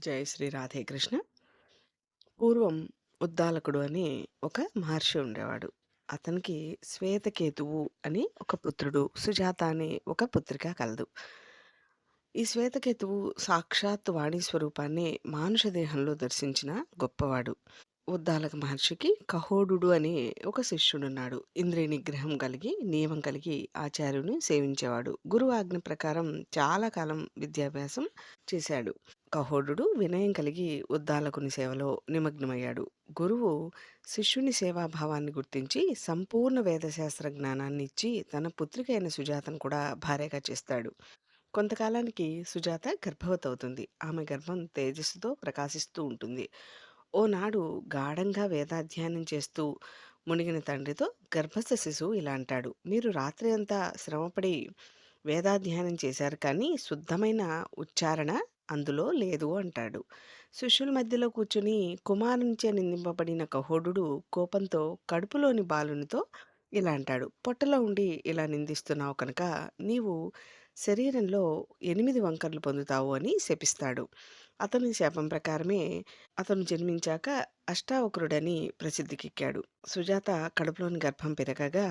జై శ్రీ రాధే కృష్ణ. పూర్వం ఉద్దాలకుడు అని ఒక మహర్షి ఉండేవాడు. అతనికి శ్వేతకేతువు అని ఒక పుత్రుడు, సుజాత అనే ఒక పుత్రిక కలదు. ఈ శ్వేతకేతువు సాక్షాత్ వాణి స్వరూపాన్ని మానుష దేహంలో దర్శించిన గొప్పవాడు. ఉద్దాలక మహర్షికి కహోడుడు అనే ఒక శిష్యుడున్నాడు. ఇంద్రియ నిగ్రహం కలిగి, నియమం కలిగి ఆచార్యుని సేవించేవాడు. గురువు ఆజ్ఞ ప్రకారం చాలా కాలం విద్యాభ్యాసం చేశాడు. కహోడుడు వినయం కలిగి ఉద్దాలకుని సేవలో నిమగ్నమయ్యాడు. గురువు శిష్యుని సేవాభావాన్ని గుర్తించి సంపూర్ణ వేదశాస్త్ర జ్ఞానాన్ని ఇచ్చి తన పుత్రిక అయిన సుజాతను కూడా భార్యగా చేస్తాడు. కొంతకాలానికి సుజాత గర్భవతి అవుతుంది. ఆమె గర్భం తేజస్సుతో ప్రకాశిస్తూ ఉంటుంది. ఓనాడు గాఢంగా వేదాధ్యయనం చేస్తూ మునిగిన తండ్రితో గర్భస్థ శిశువు ఇలా అంటాడు. మీరు రాత్రి అంతా శ్రమపడి వేదాధ్యయనం చేశారు కానీ శుద్ధమైన ఉచ్చారణ అందులో లేదు అంటాడు. శిష్యుల మధ్యలో కూర్చుని కుమారునిచే నిందింపబడిన కహోడుడు కోపంతో కడుపులోని బాలునితో ఇలా అంటాడు. పొట్టలో ఉండి ఇలా నిందిస్తున్నావు కనుక నీవు శరీరంలో ఎనిమిది వంకర్లు పొందుతావు అని శపిస్తాడు. అతని శాపం ప్రకారమే అతను జన్మించాక అష్టావక్రుడని ప్రసిద్ధికెక్కాడు. సుజాత కడుపులోని గర్భం పెరగగా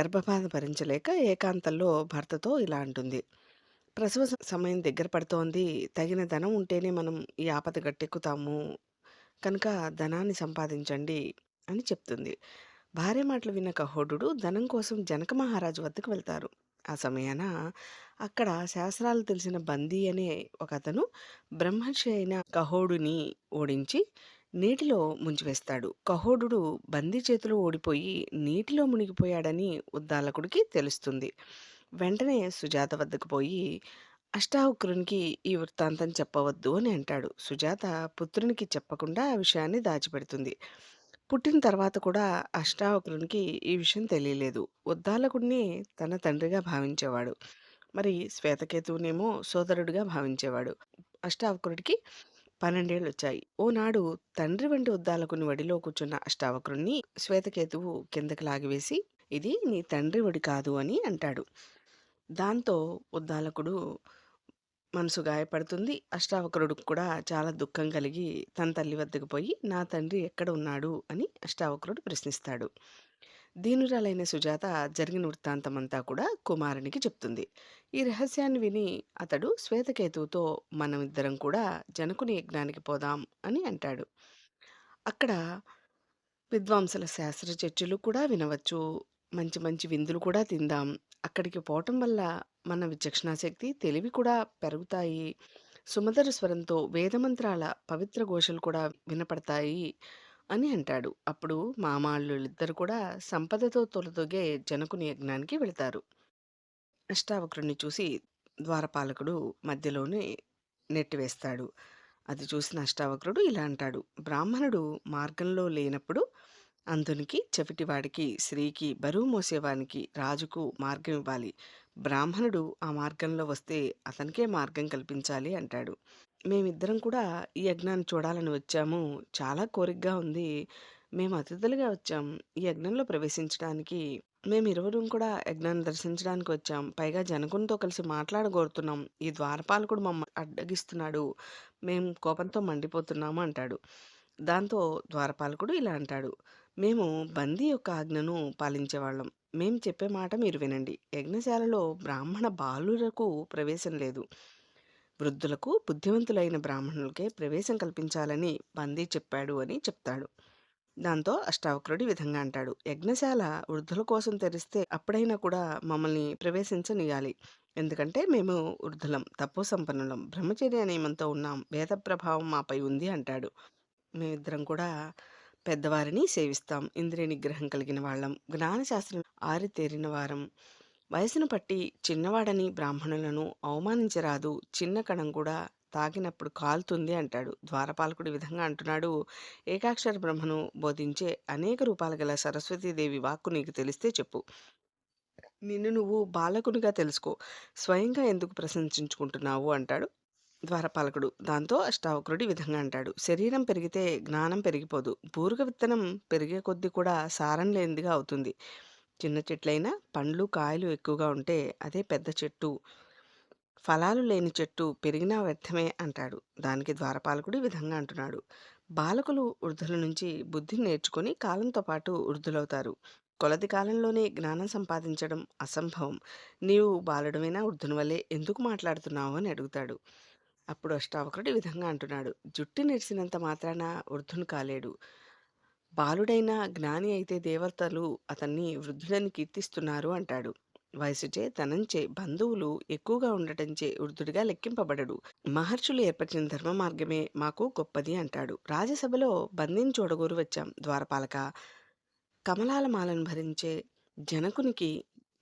గర్భపాత భరించలేక ఏకాంతంలో భర్తతో ఇలా అంటుంది. ప్రసవ సమయం దగ్గర పడుతోంది. తగిన ధనం ఉంటేనే మనం ఈ ఆపద గట్టెక్కుతాము. కనుక ధనాన్ని సంపాదించండి అని చెప్తుంది. భార్య మాటలు విన్న కహోడు ధనం కోసం జనక మహారాజు వద్దకు వెళ్తారు. ఆ సమయాన అక్కడ శాస్త్రాలు తెలిసిన బందీ అనే ఒకతను బ్రహ్మర్షి అయిన కహోడుని ఓడించి నీటిలో ముంచివేస్తాడు. కహోడుడు బందీ చేతిలో ఓడిపోయి నీటిలో మునిగిపోయాడని ఉద్దాలకుడికి తెలుస్తుంది. వెంటనే సుజాత వద్దకు పోయి అష్టావక్రునికి ఈ వృత్తాంతం చెప్పవద్దు అని అంటాడు. సుజాత పుత్రునికి చెప్పకుండా ఆ విషయాన్ని దాచిపెడుతుంది. పుట్టిన తర్వాత కూడా అష్టావక్రునికి ఈ విషయం తెలియలేదు. ఉద్దాలకుడిని తన తండ్రిగా భావించేవాడు. మరి శ్వేతకేతువునేమో సోదరుడిగా భావించేవాడు. అష్టావక్రుడికి పన్నెండేళ్ళొచ్చాయి. ఓనాడు తండ్రి వంటి ఉద్దాలకుని వడిలో కూర్చున్న అష్టావక్రుడిని శ్వేతకేతువు కిందకి లాగివేసి ఇది నీ తండ్రి వడి కాదు అని అంటాడు. దాంతో ఉద్దాలకుడు మనసు గాయపడుతుంది. అష్టావక్రుడికి కూడా చాలా దుఃఖం కలిగి తన తల్లి వద్దకు పోయి నా తండ్రి ఎక్కడ ఉన్నాడు అని అష్టావక్రుడు ప్రశ్నిస్తాడు. దీనురాలైన సుజాత జరిగిన వృత్తాంతమంతా కూడా కుమారునికి చెప్తుంది. ఈ రహస్యాన్ని విని అతడు శ్వేతకేతువుతో మనమిద్దరం కూడా జనకుని యజ్ఞానికి పోదాం అని అంటాడు. అక్కడ విద్వాంసుల శాస్త్ర చర్చలు కూడా వినవచ్చు. మంచి మంచి విందులు కూడా తిందాం. అక్కడికి పోవటం వల్ల మన విచక్షణాశక్తి తెలివి కూడా పెరుగుతాయి. సుమధుర స్వరంతో వేదమంత్రాల పవిత్ర ఘోషలు కూడా వినపడతాయి అని అంటాడు. అప్పుడు మామాళ్ళిద్దరు కూడా సంపదతో తొలతూగే జనకుని యజ్ఞానికి వెళతారు. అష్టావక్రుడిని చూసి ద్వారపాలకుడు మధ్యలోనే నెట్టివేస్తాడు. అది చూసిన అష్టావక్రుడు ఇలా అంటాడు. బ్రాహ్మణుడు మార్గంలో లేనప్పుడు అంధునికి, చెవిటివాడికి, స్త్రీకి, బరువు మోసేవానికి, రాజుకు మార్గం ఇవ్వాలి. బ్రాహ్మణుడు ఆ మార్గంలో వస్తే అతనికే మార్గం కల్పించాలి అంటాడు. మేమిద్దరం కూడా ఈ యజ్ఞాన్ని చూడాలని వచ్చాము. చాలా కోరికగా ఉంది. మేము అతిథులుగా వచ్చాం. ఈ యజ్ఞంలో ప్రవేశించడానికి మేము ఇరువురం కూడా యజ్ఞాన్ని దర్శించడానికి వచ్చాం. పైగా జనకునితో కలిసి మాట్లాడగోరుతున్నాం. ఈ ద్వారపాలకుడు మమ్మల్ని అడ్డగిస్తున్నాడు. మేము కోపంతో మండిపోతున్నాము అంటాడు. దాంతో ద్వారపాలకుడు ఇలా అంటాడు. మేము బందీ యొక్క ఆజ్ఞను పాలించేవాళ్ళం. మేం చెప్పే మాట మీరు వినండి. యజ్ఞశాలలో బ్రాహ్మణ బాలులకు ప్రవేశం లేదు. వృద్ధులకు, బుద్ధిమంతులైన బ్రాహ్మణులకే ప్రవేశం కల్పించాలని బందీ చెప్పాడు అని చెప్తాడు. దాంతో అష్టావక్రుడి విధంగా అంటాడు. యజ్ఞశాల వృద్ధుల కోసం తెరిస్తే అప్పుడైనా కూడా మమ్మల్ని ప్రవేశించనియాలి ఎందుకంటే మేము వృద్ధులం, తపోసంపన్నులం, బ్రహ్మచర్య నియమంతో ఉన్నాం. వేద ప్రభావం మాపై ఉంది అంటాడు. మేమిద్దరం కూడా పెద్దవారిని సేవిస్తాం. ఇంద్రియ నిగ్రహం కలిగిన వాళ్ళం. జ్ఞానశాస్త్రం ఆరితేరిన వారం. వయసును పట్టి చిన్నవాడని బ్రాహ్మణులను అవమానించరాదు. చిన్న కణం కూడా తాగినప్పుడు కాలుతుంది అంటాడు. ద్వారపాలకుడి విధంగా అంటున్నాడు. ఏకాక్షర బ్రహ్మను బోధించే అనేక రూపాలు గల సరస్వతీదేవి వాక్కు నీకు తెలిస్తే చెప్పు. నిన్ను నువ్వు బాలకునిగా తెలుసుకో. స్వయంగా ఎందుకు ప్రశంసించుకుంటున్నావు అంటాడు ద్వారపాలకుడు. దాంతో అష్టావక్రుడి విధంగా అంటాడు. శరీరం పెరిగితే జ్ఞానం పెరిగిపోదు. బూరుగ విత్తనం పెరిగే కొద్దీ కూడా సారం లేనిదిగా అవుతుంది. చిన్న చెట్లైనా పండ్లు, కాయలు ఎక్కువగా ఉంటే అదే పెద్ద చెట్టు. ఫలాలు లేని చెట్టు పెరిగినా వ్యర్థమే అంటాడు. దానికి ద్వారపాలకుడు విధంగా అంటున్నాడు. బాలకులు వృద్ధుల నుంచి బుద్ధిని నేర్చుకొని కాలంతో పాటు వృద్ధులవుతారు. కొలది కాలంలోనే జ్ఞానం సంపాదించడం అసంభవం. నీవు బాలుడమైనా వృద్ధుని వలె ఎందుకు మాట్లాడుతున్నావు అని అడుగుతాడు. అప్పుడు అష్టావక్రుడు ఈ విధంగా అంటున్నాడు. జుట్టు నిరిసినంత మాత్రాన వృద్ధుని కాలేడు. బాలుడైన జ్ఞాని అయితే దేవతలు అతన్ని వృద్ధుడని కీర్తిస్తున్నారు అంటాడు. వయసుచే తనంచే బంధువులు ఎక్కువగా ఉండటంచే వృద్ధుడిగా లెక్కింపబడడు. మహర్షులు ఏర్పరిచిన ధర్మ మార్గమే మాకు గొప్పది అంటాడు. రాజసభలో బందిని వచ్చాం. ద్వారపాలక కమలాల మాలను భరించే జనకునికి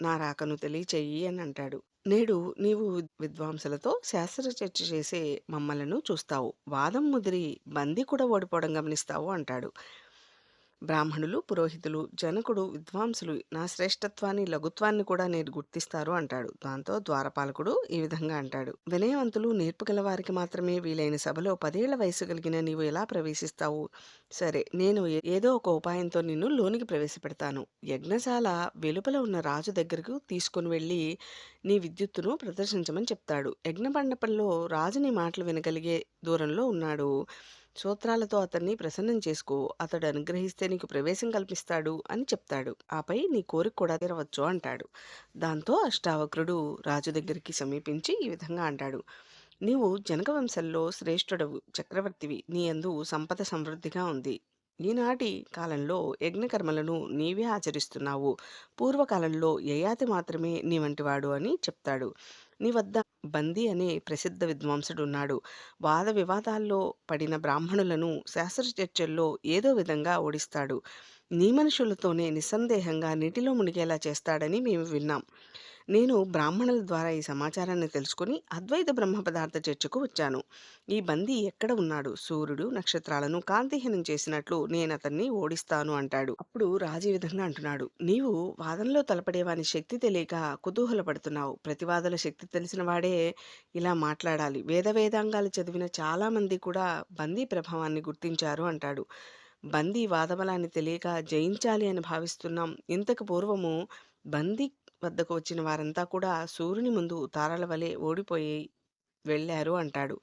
నా రాకను తెలియచేయి అని అంటాడు. నేడు నీవు విద్వాంసులతో శాస్త్ర చర్చ చేసే మమ్మలను చూస్తావు. వాదం ముదిరి బందీ కూడా ఓడిపోవడం గమనిస్తావు అంటాడు. బ్రాహ్మణులు, పురోహితులు, జనకుడు, విద్వాంసులు నా శ్రేష్ఠత్వాన్ని, లఘుత్వాన్ని కూడా నేను గుర్తిస్తారు అంటాడు. దాంతో ద్వారపాలకుడు ఈ విధంగా అంటాడు. వినయవంతులు, నేర్పుగల వారికి మాత్రమే వీలైన సభలో పదేళ్ళ వయసు కలిగిన నీవు ఎలా ప్రవేశిస్తావు? సరే, నేను ఏ- ఏదో ఒక ఉపాయంతో నిన్ను లోనికి ప్రవేశపెడతాను. యజ్ఞశాల వెలుపల ఉన్న రాజు దగ్గరకు తీసుకుని వెళ్ళి నీ విద్యుత్తును ప్రదర్శించమని చెప్తాడు. యజ్ఞ మండపంలో రాజుని మాటలు వినగలిగే దూరంలో ఉన్నాడు. సూత్రాలతో అతన్ని ప్రసన్నం చేసుకో అతడు అనుగ్రహిస్తే నీకు ప్రవేశం కల్పిస్తాడు అని చెప్తాడు. ఆపై నీ కోరిక కూడా తీరవచ్చు అంటాడు. దాంతో అష్టావక్రుడు రాజు దగ్గరికి సమీపించి ఈ విధంగా అంటాడు. నీవు జనక వంశంలో శ్రేష్ఠుడవు చక్రవర్తివి. నీ యందు సంపద సమృద్ధిగా ఉంది. ఈనాటి కాలంలో యజ్ఞకర్మలను నీవే ఆచరిస్తున్నావు. పూర్వకాలంలో యయాతి మాత్రమే నీ వంటివాడు అని చెప్తాడు. నీ వద్ద బందీ అనే ప్రసిద్ధ విద్వాంసుడున్నాడు. వాద వివాదాల్లో పడిన బ్రాహ్మణులను శాస్త్ర చర్చల్లో ఏదో విధంగా ఓడిస్తాడు. నీ మనుషులతోనే నిస్సందేహంగా నీటిలో మునిగేలా చేస్తాడని మేము విన్నాం. నేను బ్రాహ్మణుల ద్వారా ఈ సమాచారాన్ని తెలుసుకుని అద్వైత బ్రహ్మ పదార్థ చర్చకు వచ్చాను. ఈ బందీ ఎక్కడ ఉన్నాడు? సూర్యుడు నక్షత్రాలను కాంతిహీనం చేసినట్లు నేను అతన్ని ఓడిస్తాను అంటాడు. అప్పుడు రాజు ఈ విధంగా అంటున్నాడు. నీవు వాదనలో తలపడేవాని శక్తి తెలియక కుతూహలపడుతున్నావు ప్రతివాదుల శక్తి తెలిసిన వాడే ఇలా మాట్లాడాలి. వేద వేదాంగాలు చదివిన చాలా మంది కూడా బందీ ప్రభావాన్ని గుర్తించారు అంటాడు. బందీ వాదబలాన్ని తెలియక జయించాలి అని భావిస్తున్నాం. ఇంతకు పూర్వము బందీ వద్దకు వచ్చిన వారంతా కూడా సూర్యుని ముందు తారల వలె ఓడిపోయి వెళ్ళారు అంటాడు.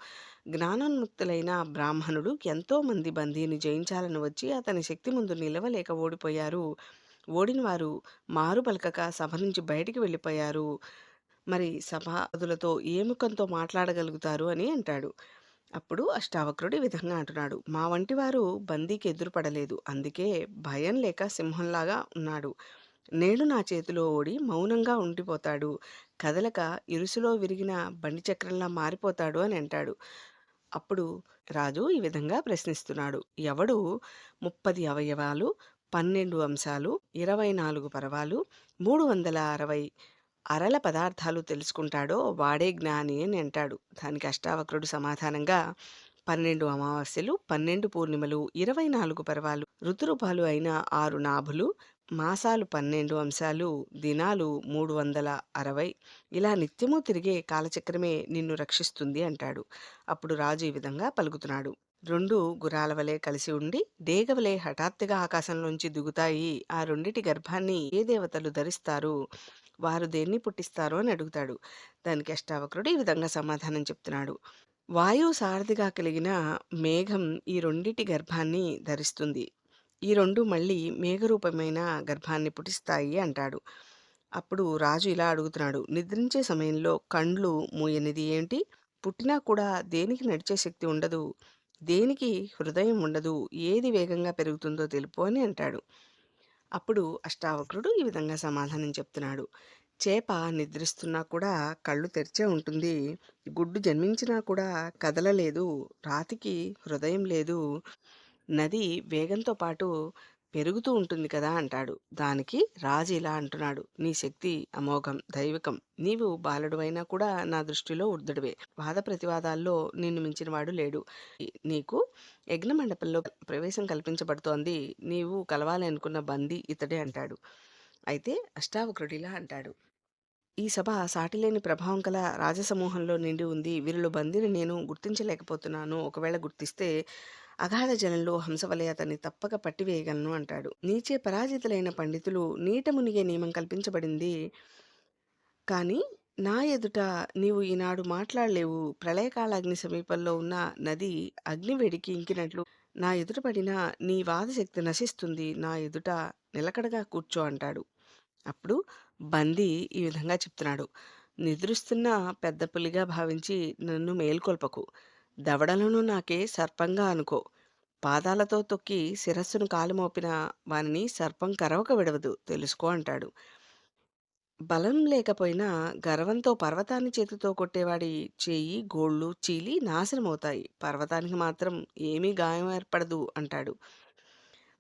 జ్ఞానోన్ముక్తులైన బ్రాహ్మణుడు ఎంతోమంది బందీని జయించాలని వచ్చి అతని శక్తి ముందు నిలవలేక ఓడిపోయారు. ఓడిన వారు మారు పలకక సభ నుంచి బయటికి వెళ్ళిపోయారు. మరి సభాదులతో ఏ ముఖంతో మాట్లాడగలుగుతారు అని అంటాడు. అప్పుడు అష్టావక్రుడు ఈ విధంగా అంటున్నాడు. మా వంటి వారు బందీకి ఎదురుపడలేదు. అందుకే భయం లేక సింహంలాగా ఉన్నాడు. నేడు నా చేతిలో ఓడి మౌనంగా ఉండిపోతాడు. కదలక ఇరుసులో విరిగిన బండి చక్రంలా మారిపోతాడు అని అంటాడు. అప్పుడు రాజు ఈ విధంగా ప్రశ్నిస్తున్నాడు. ఎవడు? ముప్పది అవయవాలు పన్నెండు అంశాలు ఇరవై నాలుగు పర్వాలు మూడు వందల అరవై అరల పదార్థాలు తెలుసుకుంటాడో వాడే జ్ఞాని అని అంటాడు. దానికి అష్టావక్రుడు సమాధానంగా పన్నెండు అమావాస్యలు పన్నెండు పూర్ణిమలు ఇరవై నాలుగు పర్వాలు ఋతురూపాలు అయిన ఆరు నాభులు మాసాలు పన్నెండు అంశాలు దినాలు మూడు వందల అరవై. ఇలా నిత్యము తిరిగే కాలచక్రమే నిన్ను రక్షిస్తుంది అంటాడు. అప్పుడు రాజు ఈ విధంగా పలుకుతున్నాడు. రెండు గురాల వలె కలిసి ఉండి దేగవలే హఠాత్తుగా ఆకాశంలోంచి దిగుతాయి. ఆ రెండిటి గర్భాన్ని ఏ దేవతలు ధరిస్తారు? వారు దేన్ని పుట్టిస్తారు అని అడుగుతాడు. దానికి అష్టావక్రుడు ఈ విధంగా సమాధానం చెప్తున్నాడు. వాయువు సారథిగా కలిగిన మేఘం ఈ రెండిటి గర్భాన్ని ధరిస్తుంది. ఈ రెండు మళ్ళీ మేఘరూపమైన గర్భాన్ని పుటిస్తాయి అంటాడు. అప్పుడు రాజు ఇలా అడుగుతున్నాడు నిద్రించే సమయంలో కండ్లు మూయనిది ఏంటి? పుట్టినా కూడా దేనికి నడిచే శక్తి ఉండదు? దేనికి హృదయం ఉండదు? ఏది వేగంగా పెరుగుతుందో తెలుపు అని అంటాడు. అప్పుడు అష్టావక్రుడు ఈ విధంగా సమాధానం చెప్తున్నాడు. చేప నిద్రిస్తున్నా కూడా కళ్ళు తెరిచే ఉంటుంది. గుడ్డు జన్మించినా కూడా కదలలేదు. రాతికి హృదయం లేదు. నది వేగంతో పాటు పెరుగుతూ ఉంటుంది కదా అంటాడు. దానికి రాజు ఇలా అంటున్నాడు నీ శక్తి అమోఘం దైవికం నీవు బాలుడువైనా కూడా నా దృష్టిలో వృద్ధుడివే వాద ప్రతివాదాల్లో నిన్ను మించిన వాడు లేడు. నీకు యజ్ఞ మండపంలో ప్రవేశం కల్పించబడుతోంది. నీవు కలవాలి అనుకున్న బందీ ఇతడే అంటాడు. అయితే అష్టావక్రుడిలా అంటాడు. ఈ సభ సాటిలేని ప్రభావం కల రాజసమూహంలో నిండి ఉంది. వీరిలో బందీని నేను గుర్తించలేకపోతున్నాను. ఒకవేళ గుర్తిస్తే అగాధ జలంలో హంసవలే అతన్ని తప్పక పట్టివేయగలను అంటాడు నీచే పరాజితులైన పండితులు నీట మునిగే నియమం కల్పించబడింది కానీ నా ఎదుట నీవు ఈనాడు మాట్లాడలేవు. ప్రళయకాల అగ్ని సమీపంలో ఉన్న నది అగ్ని వేడికి ఇంకినట్లు నా ఎదుట పడిన నీ వాదశక్తి నశిస్తుంది. నా ఎదుట నిలకడగా కూర్చో అంటాడు. అప్పుడు బందీ ఈ విధంగా చెప్తున్నాడు. నిద్రిస్తున్న పెద్ద పులిగా భావించి నన్ను మేల్కొల్పకు. దవడలను నాకే సర్పంగా అనుకో. పాదాలతో తొక్కి శిరస్సును కాలు మోపిన వానిని సర్పం కరవక విడవదు తెలుసుకో అంటాడు. బలం లేకపోయినా గర్వంతో పర్వతాన్ని చేతితో కొట్టేవాడి చేయి, గోళ్ళు చీలి నాశనమవుతాయి. పర్వతానికి మాత్రం ఏమీ గాయం ఏర్పడదు అంటాడు.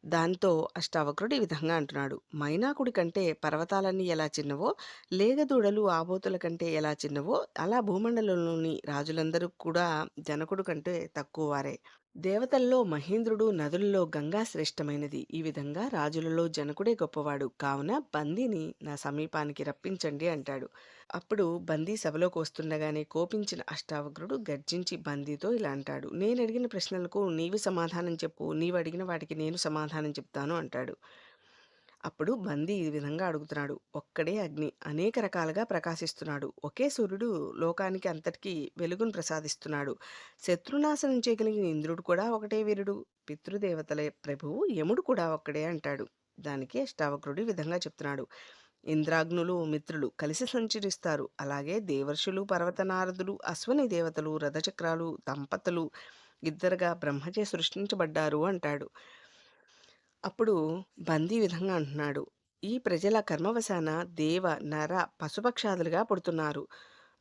దాంతో అష్టావక్రుడు ఈ విధంగా అంటున్నాడు. మైనాకుడి కంటే పర్వతాలన్నీ ఎలా చిన్నవో, లేగదూడలు ఆబోతుల కంటే ఎలా చిన్నవో, అలా భూమండలంలోని రాజులందరూ కూడా జనకుడు కంటే తక్కువ వారే. దేవతల్లో మహేంద్రుడు, నదులలో గంగా శ్రేష్టమైనది. ఈ విధంగా రాజులలో జనకుడే గొప్పవాడు. కావున బందిని నా సమీపానికి రప్పించండి అంటాడు. అప్పుడు బందీ సభలోకి వస్తుండగానే కోపించిన అష్టావగ్రుడు గర్జించి బందీతో ఇలా అంటాడు. నేనడిగిన ప్రశ్నలకు నీవు సమాధానం చెప్పు. నీవు అడిగిన వాటికి నేను సమాధానం చెప్తాను అంటాడు. అప్పుడు బందీ ఈ విధంగా అడుగుతున్నాడు. ఒక్కడే అగ్ని అనేక రకాలుగా ప్రకాశిస్తున్నాడు. ఒకే సూర్యుడు లోకానికి అంతటికీ వెలుగును ప్రసాదిస్తున్నాడు. శత్రునాశనం చేయగలిగిన ఇంద్రుడు కూడా ఒకటే వీరుడు. పితృదేవతల ప్రభువు యముడు కూడా ఒక్కడే అంటాడు. దానికి అష్టావక్రుడు విధంగా చెప్తున్నాడు. ఇంద్రాగ్నులు మిత్రులు కలిసి సంచరిస్తారు. అలాగే దేవర్షులు, పర్వతనారదులు, అశ్వని దేవతలు, రథచక్రాలు, దంపతులు ఇద్దరుగా బ్రహ్మచే సృష్టించబడ్డారు అంటాడు. అప్పుడు బందీ విధంగా అంటున్నాడు. ఈ ప్రజల కర్మవశాన దేవ, నర, పశుపక్షాదులుగా పుడుతున్నారు.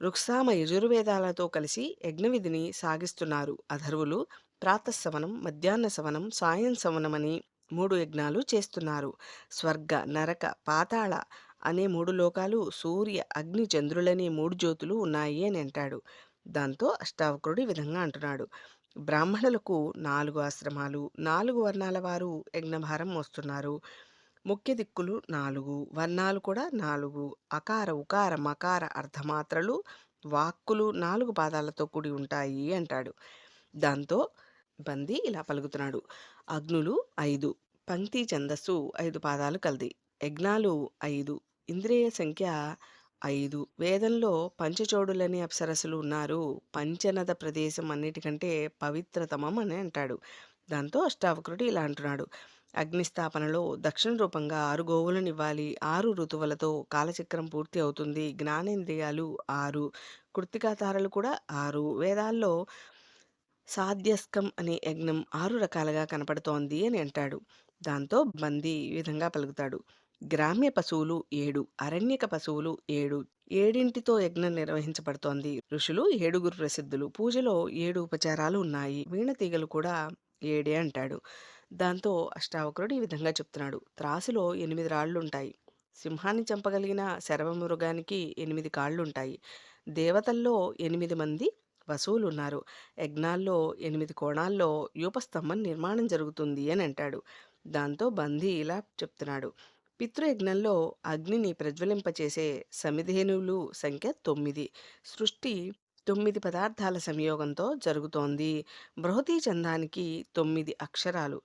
రుక్సామ యజుర్వేదాలతో కలిసి యజ్ఞవిధిని సాగిస్తున్నారు. అధర్వులు ప్రాతశవనం మధ్యాహ్న సవనం, సాయం సవనమని మూడు యజ్ఞాలు చేస్తున్నారు. స్వర్గ, నరక, పాతాళ అనే మూడు లోకాలు, సూర్య, అగ్ని, చంద్రులనే మూడు జ్యోతులు ఉన్నాయి అని అంటాడు. దాంతో అష్టావక్రుడు ఈ విధంగా అంటున్నాడు. బ్రాహ్మణులకు నాలుగు ఆశ్రమాలు, నాలుగు వర్ణాల వారు యజ్ఞభారం మోస్తున్నారు. ముఖ్య దిక్కులు నాలుగు, వర్ణాలు కూడా నాలుగు. అకార, ఉకార, మకార అర్ధమాత్రలు, వాక్కులు నాలుగు పాదాలతో కూడి ఉంటాయి అంటాడు. దాంతో బంది ఇలా పలుకుతున్నాడు. అగ్నులు ఐదు, పంక్తి ఛందస్సు ఐదు పాదాలు కలది. యజ్ఞాలు ఐదు, ఇంద్రియ సంఖ్య ఐదు. వేదంలో పంచచోడులని అప్సరసులు ఉన్నారు. పంచనద ప్రదేశం అన్నిటికంటే పవిత్రతమం అని అంటాడు. దాంతో అష్టావక్రుడు ఇలా అంటున్నాడు. అగ్నిస్థాపనలో దక్షిణ రూపంగా ఆరు గోవులను ఇవ్వాలి ఆరు ఋతువులతో కాలచక్రం పూర్తి అవుతుంది. జ్ఞానేంద్రియాలు ఆరు, కృత్తికాతారలు కూడా ఆరు. వేదాల్లో సాధ్యస్కం అనే యజ్ఞం ఆరు రకాలుగా కనపడుతోంది అని అంటాడు. దాంతో బందీ ఈ విధంగా పలుకుతాడు. గ్రామ్య పశువులు ఏడు, అరణ్యక పశువులు ఏడు. ఏడింటితో యజ్ఞం నిర్వహించబడుతోంది. ఋషులు ఏడుగురు ప్రసిద్ధులు. పూజలో ఏడు ఉపచారాలు ఉన్నాయి. వీణ తీగలు కూడా ఏడే అంటాడు. దాంతో అష్టావకరుడు ఈ విధంగా చెప్తున్నాడు. త్రాసులో ఎనిమిది రాళ్ళుంటాయి. సింహాన్ని చంపగలిగిన శరవమృగానికి ఎనిమిది కాళ్ళుంటాయి దేవతల్లో ఎనిమిది మంది వసువులున్నారు. యజ్ఞాల్లో ఎనిమిది కోణాల్లో యూపస్తంభం నిర్మాణం జరుగుతుంది అని అంటాడు. దాంతో బందీ ఇలా చెప్తున్నాడు. పితృయజ్ఞంలో అగ్నిని ప్రజ్వలింపచేసే సమిధేనువులు సంఖ్య తొమ్మిది. సృష్టి తొమ్మిది పదార్థాల సంయోగంతో జరుగుతోంది. బృహతీ చందానికి తొమ్మిది అక్షరాలు.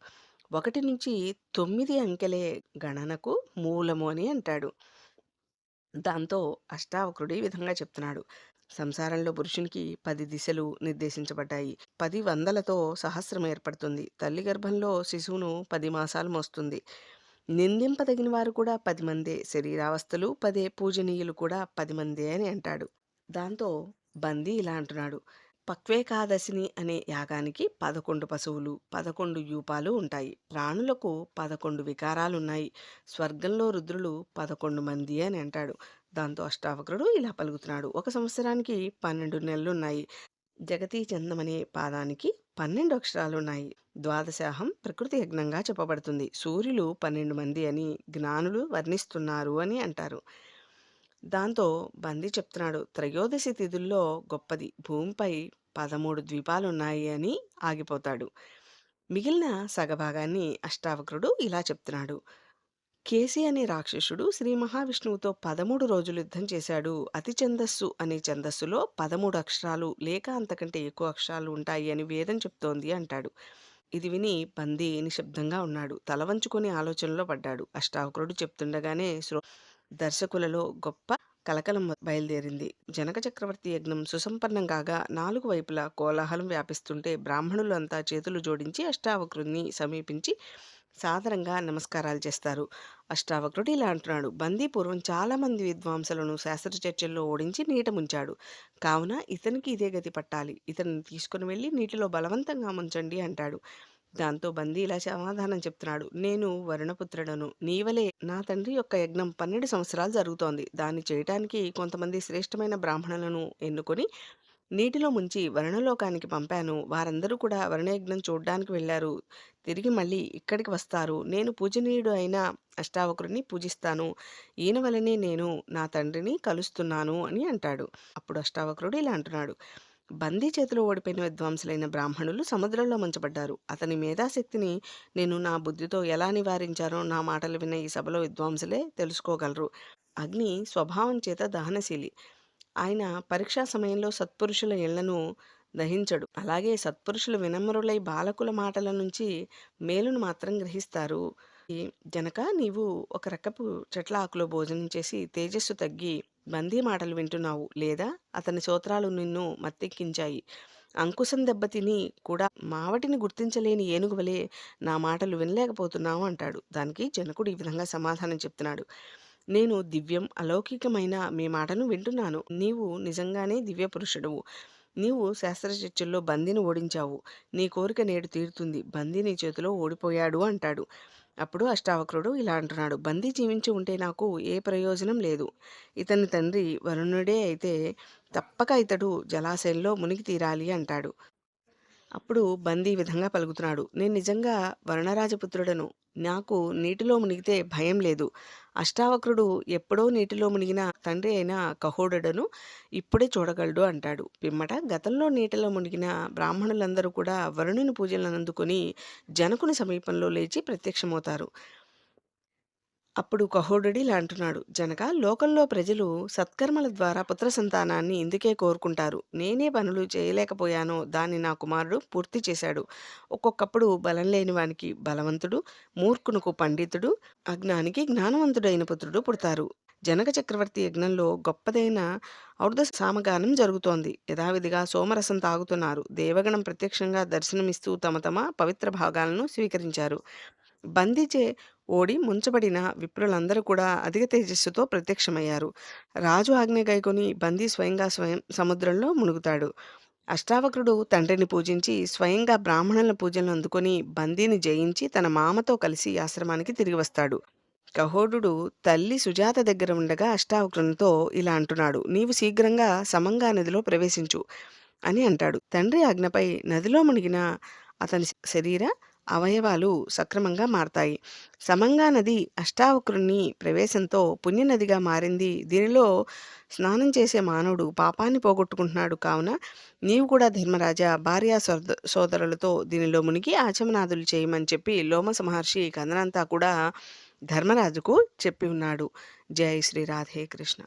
ఒకటి నుంచి తొమ్మిది అంకెలే గణనకు మూలము అని అంటాడు. దాంతో అష్టావక్రుడు ఈ విధంగా చెప్తున్నాడు. సంసారంలో పురుషునికి పది దిశలు నిర్దేశించబడ్డాయి. పది వందలతో సహస్రం ఏర్పడుతుంది. తల్లి గర్భంలో శిశువును పది మాసాలు మోస్తుంది. నిందింపదగిన వారు కూడా పది మందే. శరీరావస్థలు పదే. పూజనీయులు కూడా పది మందే అని అంటాడు. దాంతో బందీ ఇలా అంటున్నాడు. పక్వేకాదశిని అనే యాగానికి పదకొండు పశువులు, పదకొండు యూపాలు ఉంటాయి. ప్రాణులకు పదకొండు వికారాలున్నాయి. స్వర్గంలో రుద్రులు పదకొండు మంది అని అంటాడు. దాంతో అష్టావక్రుడు ఇలా పలుకుతున్నాడు. ఒక సంవత్సరానికి పన్నెండు నెలలున్నాయి. జగతీ చందమనే పాదానికి పన్నెండు అక్షరాలు ఉన్నాయి ద్వాదశాహం ప్రకృతి యజ్ఞంగా చెప్పబడుతుంది. సూర్యులు పన్నెండు మంది అని జ్ఞానులు వర్ణిస్తున్నారు అని అంటారు. దాంతో బందీ చెప్తున్నాడు. త్రయోదశి తిథుల్లో గొప్పది. భూమిపై పదమూడు ద్వీపాలున్నాయి అని ఆగిపోతాడు. మిగిలిన సగభాగాన్ని అష్టావక్రుడు ఇలా చెప్తున్నాడు. కేసి అనే రాక్షసుడు శ్రీ మహావిష్ణువుతో పదమూడు రోజులు యుద్ధం చేశాడు. అతి ఛందస్సు అనే ఛందస్సులో పదమూడు అక్షరాలు లేక అంతకంటే ఎక్కువ అక్షరాలు ఉంటాయి అని వేదం చెప్తోంది అంటాడు. ఇది విని పంది నిశ్శబ్దంగా ఉన్నాడు. తల వంచుకొని ఆలోచనలో పడ్డాడు. అష్టావక్రుడు చెప్తుండగానే శ్రో దర్శకులలో గొప్ప కలకలం బయలుదేరింది. జనక చక్రవర్తి యజ్ఞం సుసంపన్నం కాగా నాలుగు వైపులా కోలాహలం వ్యాపిస్తుంటే బ్రాహ్మణులు అంతా చేతులు జోడించి అష్టావక్రుడిని సమీపించి సాదరంగా నమస్కారాలు చేస్తారు. అష్టావక్రుడు ఇలా అంటున్నాడు. బందీ పూర్వం చాలామంది విద్వాంసులను శాస్త్ర చర్చల్లో ఓడించి నీట ముంచాడు. కావున ఇతనికి ఇదే గతి పట్టాలి. ఇతన్ని తీసుకుని వెళ్ళి నీటిలో బలవంతంగా ముంచండి అంటాడు. దాంతో బందీ ఇలా సమాధానం చెప్తున్నాడు. నేను వరుణపుత్రుడను. నీవలే నా తండ్రి యొక్క యజ్ఞం పన్నెండు సంవత్సరాలు జరుగుతోంది. దాన్ని చేయటానికి కొంతమంది శ్రేష్టమైన బ్రాహ్మణులను ఎన్నుకొని నీటిలో ముంచి వరుణలోకానికి పంపాను. వారందరూ కూడా వరుణయజ్ఞం చూడ్డానికి వెళ్ళారు. తిరిగి మళ్ళీ ఇక్కడికి వస్తారు. నేను పూజనీయుడు అయిన అష్టావక్రుడిని పూజిస్తాను. ఈయన వలనే నేను నా తండ్రిని కలుస్తున్నాను అని అంటాడు. అప్పుడు అష్టావకరుడు ఇలా అంటున్నాడు. బందీ చేతిలో ఓడిపోయిన విద్వాంసులైన బ్రాహ్మణులు సముద్రంలో ముంచబడ్డారు. అతని మేధాశక్తిని నేను నా బుద్ధితో ఎలా నివారించారో నా మాటలు విన్న ఈ సభలో విద్వాంసులే తెలుసుకోగలరు. అగ్ని స్వభావం చేత దహనశీలి. ఆయన పరీక్షా సమయంలో సత్పురుషుల ఇళ్ళను దహించడు. అలాగే సత్పురుషులు వినమ్రులై బాలకుల మాటల నుంచి మేలును మాత్రం గ్రహిస్తారు. జనక నీవు ఒక రకపు చెట్ల ఆకులో భోజనం చేసి తేజస్సు తగ్గి బందీ మాటలు వింటున్నావు. లేదా అతని సోత్రాలు నిన్ను మత్తెక్కించాయి. అంకుశం దెబ్బతిని కూడా మావటిని గుర్తించలేని ఏనుగు వలె నా మాటలు వినలేకపోతున్నావు అంటాడు. దానికి జనకుడు ఈ విధంగా సమాధానం చెప్తున్నాడు. నేను దివ్యం, అలౌకికమైన మీ మాటను వింటున్నాను. నీవు నిజంగానే దివ్య పురుషుడవు. నీవు శాస్త్ర చర్చల్లో బందీని ఓడించావు. నీ కోరిక నేడు తీరుతుంది. బందీ నీ చేతిలో ఓడిపోయాడు అంటాడు. అప్పుడు అష్టావక్రుడు ఇలా అంటున్నాడు. బందీ జీవించి ఉంటే నాకు ఏ ప్రయోజనం లేదు. ఇతని తండ్రి వరుణుడే అయితే తప్పక ఇతడు జలాశయంలో మునిగి తీరాలి అంటాడు. అప్పుడు బందీ ఈ విధంగా పలుకుతున్నాడు. నేను నిజంగా వరుణరాజపుత్రుడను. నాకు నీటిలో మునిగితే భయం లేదు. అష్టావక్రుడు ఎప్పుడో నీటిలో మునిగిన తండ్రి అయిన కహోడుడను ఇప్పుడే చూడగలడు అంటాడు. పిమ్మట గతంలో నీటిలో మునిగిన బ్రాహ్మణులందరూ కూడా వరుణుని పూజలను అందుకొని జనకుని సమీపంలో లేచి ప్రత్యక్షమవుతారు. అప్పుడు కహోడుడు ఇలా అంటున్నాడు. జనక లోకంలో ప్రజలు సత్కర్మల ద్వారా పుత్ర సంతానాన్ని ఇందుకే కోరుకుంటారు. నేనే పనులు చేయలేకపోయానో దాన్ని నా కుమారుడు పూర్తి చేశాడు. ఒక్కొక్కప్పుడు బలం లేని వానికి బలవంతుడు, మూర్ఖునకు పండితుడు, అజ్ఞానికి జ్ఞానవంతుడైన పుత్రుడు పుడతారు. జనక చక్రవర్తి యజ్ఞంలో గొప్పదైన ఔర్ధ సామగానం జరుగుతోంది. యథావిధిగా సోమరసం తాగుతున్నారు. దేవగణం ప్రత్యక్షంగా దర్శనమిస్తూ తమ తమ పవిత్ర భాగాలను స్వీకరించారు. బందీచే ఓడి ముంచబడిన విప్రులందరూ కూడా అధిక తేజస్సుతో ప్రత్యక్షమయ్యారు. రాజు ఆజ్ఞ గైకొని బందీ స్వయంగా స్వయం సముద్రంలో మునుగుతాడు. అష్టావక్రుడు తండ్రిని పూజించి స్వయంగా బ్రాహ్మణుల పూజలను అందుకొని బందీని జయించి తన మామతో కలిసి ఆశ్రమానికి తిరిగి వస్తాడు. కహోడుడు తల్లి సుజాత దగ్గర ఉండగా అష్టావక్రునితో ఇలా అంటున్నాడు. నీవు శీఘ్రంగా సమంగా నదిలో ప్రవేశించు అని అంటాడు. తండ్రి ఆజ్ఞపై నదిలో మునిగిన అతని శరీర అవయవాలు సక్రమంగా మారతాయి. సమంగా నది అష్టావక్రుని ప్రవేశంతో పుణ్యనదిగా మారింది. దీనిలో స్నానం చేసే మానవుడు పాపాన్ని పోగొట్టుకుంటున్నాడు కావున నీవు కూడా ధర్మరాజా భార్యా సోద సోదరులతో దీనిలో మునిగి ఆచమనాదులు చేయమని చెప్పి లోమస మహర్షి కథనంతా కూడా ధర్మరాజుకు చెప్పి ఉన్నాడు. జై శ్రీ రాధే కృష్ణ.